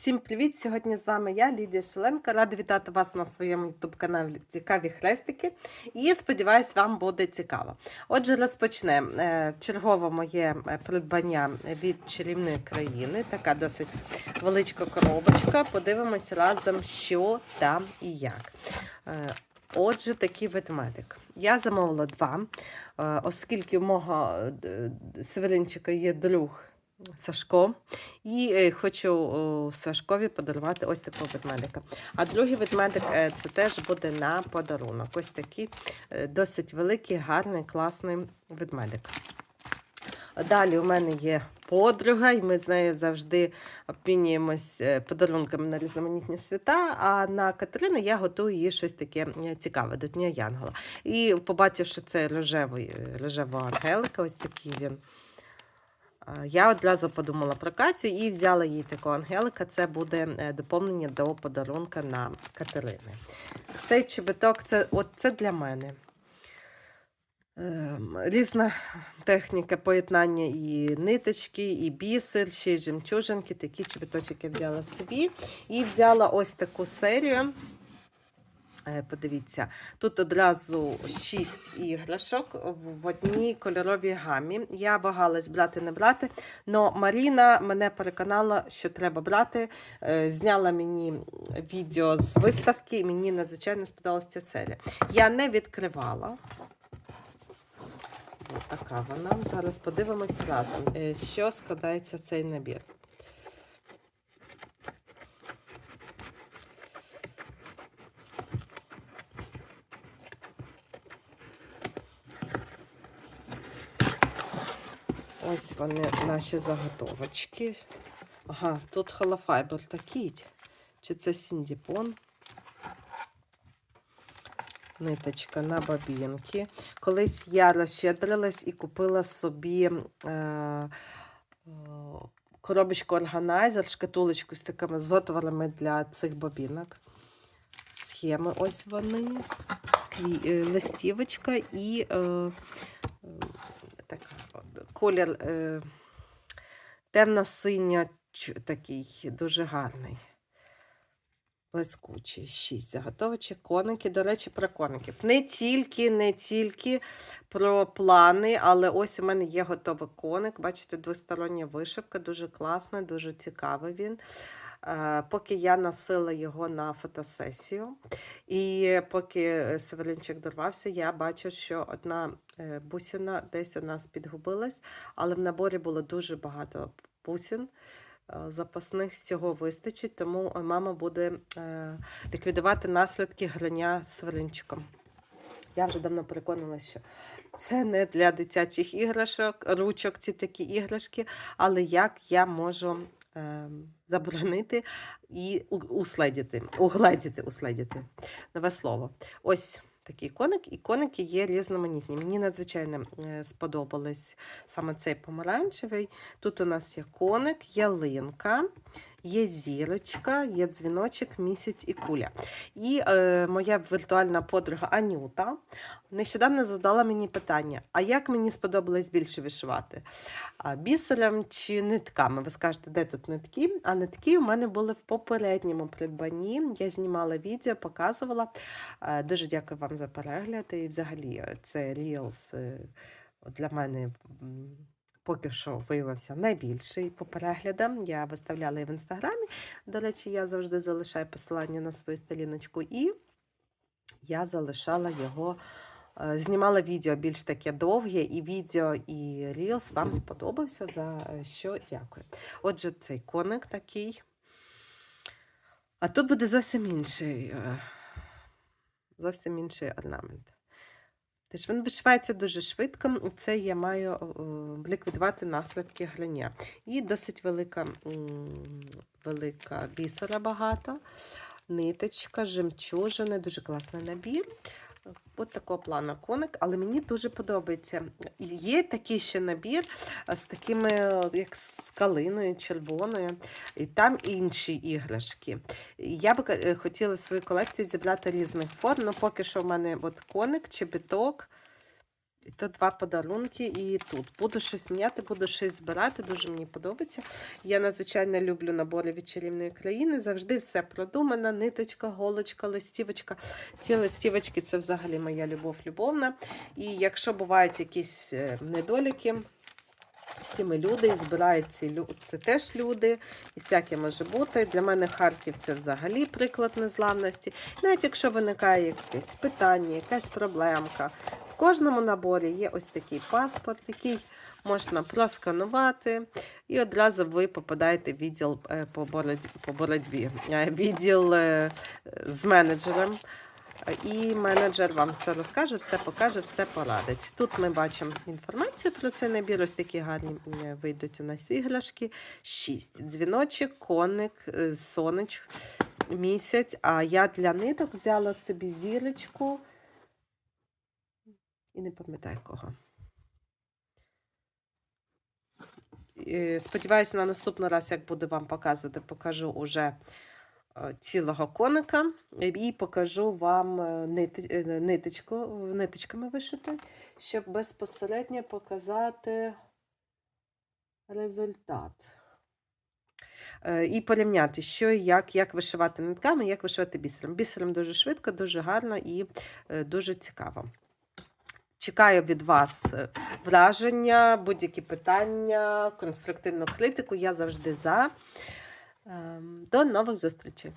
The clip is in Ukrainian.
Всім привіт! Сьогодні з вами я, Лідія Шеленко. Рада вітати вас на своєму youtube каналі Цікаві хрестики. І сподіваюсь, вам буде цікаво. Отже, розпочнемо Е, чергове моє е, придбання від чарівної країни. Така досить величка коробочка. Подивимося разом, що там і як. Е, Отже, такий ведмедик. Я замовила два, оскільки у мого Северинчика є друг Сашко. І е, хочу Сашкові подарувати ось такого ведмедика. А другий ведмедик е, це теж буде на подарунок. Ось такий е, досить великий, гарний, класний ведмедик. Далі у мене є подруга, і ми з нею завжди обмінюємось подарунками на різноманітні свята. А на Катерину я готую їй щось таке цікаве до Дня Янгола. І побачивши цей рожевий, рожевого ангелика, ось такий він. Я одразу подумала про Катю і взяла їй такого ангелика. Це буде е, доповнення до подарунка на Катерини. Цей чобіток це, от це для мене. Ем, Різна техніка поєднання і ниточки, і бісер, ще й жемчужинки. Такі чобіточки я взяла собі. І взяла ось таку серію. Е, Подивіться, тут одразу 6 іграшок в- одній кольоровій гамі. Я вагалась брати, не брати. але Маріна мене переконала, що треба брати. Е, Зняла мені відео з виставки, і мені надзвичайно сподобалася ця серія. Я не відкривала. Ось така вона. Зараз подивимось разом, е, що складається цей набір. Ось вони наші заготовочки. Ага, тут холофайбер такий. Чи це сіндіпон? Ниточка на бабінки. Колись я розщедрилась і купила собі е, е, коробочку органайзер, шкатулочку з такими з отворами для цих бабінок. Схеми ось вони. Кві, е, листівочка і е, е, така, колір е, темно-синя, такий, дуже гарний. Блискучий, шість заготовочок, коники. До речі, про коників. Не тільки, не тільки про плани, але ось у мене є готовий коник. Бачите, двостороння вишивка, дуже класна, дуже цікавий він. Е, Поки я носила його на фотосесію, і поки Северинчик дорвався, я бачу, що одна е, бусина десь у нас підгубилась, але в наборі було дуже багато бусин е, запасних всього вистачить, тому е, мама буде е, ліквідувати наслідки грання свинчиком. Я вже давно переконалася, що це не для дитячих іграшок, ручок ці такі іграшки, але як я можу е, заборонити і уследіти, угледіти, уследіти. Нове слово. Ось такий коник, і коники є різноманітні. Мені надзвичайно е, сподобались саме цей помаранчевий. Тут у нас є коник, ялинка, є зірочка, є дзвіночок, місяць і куля. І е, моя віртуальна подруга Анюта нещодавно задала мені питання: а як мені сподобалось більше вишивати? Бісером чи нитками? Ви скажете, де тут нитки? А нитки у мене були в попередньому придбанні. Я знімала відео, показувала. Дуже дякую вам за перегляд. І взагалі е, це Reels е, для мене. Поки що виявився найбільший по переглядам. Я виставляла і в інстаграмі. До речі, я завжди залишаю посилання на свою сторіночку, і я залишала його, е, знімала відео більш таке довге, і відео, і Reels вам сподобався, за е, що дякую. Отже, цей коник такий. А тут буде зовсім інший, е, зовсім інший орнамент. Тож він вишивається дуже швидко. Це я маю е, ліквідувати наслідки грання. І досить велика, велика бісера багато, ниточка, жемчужини, дуже класний набір. От такого плана коник, але мені дуже подобається. Є такий ще набір з такими, як з калиною червоною, і там інші іграшки. Я б е, хотіла свою колекцію зібрати різних форм, але поки що в мене от коник, чебіток, Тут два подарунки, і тут буду щось міняти, буду щось збирати. Дуже мені подобається. Я надзвичайно люблю набори від чарівної країни. Завжди все продумано. Ниточка, голочка, листівочка. Ці листівочки це взагалі моя любов любовна. І якщо бувають якісь е, недоліки, всі ми люди, і збирають ці лю- це теж люди, і всяке може бути. Для мене Харків це взагалі приклад незламності. Навіть якщо виникає якесь питання, якась проблемка, кожному наборі є ось такий паспорт, який можна просканувати, і одразу ви попадаєте в відділ е, по боротьбі. Е, відділ е, з менеджером. І менеджер вам все розкаже, все покаже, все порадить. Тут ми бачимо інформацію про цей набір. Ось такі гарні вийдуть у нас іграшки. Шість. Дзвіночок, коник, сонечко, місяць. А я для ниток взяла собі зірочку. І не пам'ятаю кого. Сподіваюся, на наступний раз, як буду вам показувати, покажу уже е, цілого коника і покажу вам е, е, ниточку, ниточками вишити, щоб безпосередньо показати результат. І порівняти, що і як, як вишивати нитками, як вишивати бісером. Бісером дуже швидко, дуже гарно і дуже цікаво. Чекаю від вас е, враження, будь-які питання, конструктивну критику. Я завжди за. Ем, До нових зустрічей!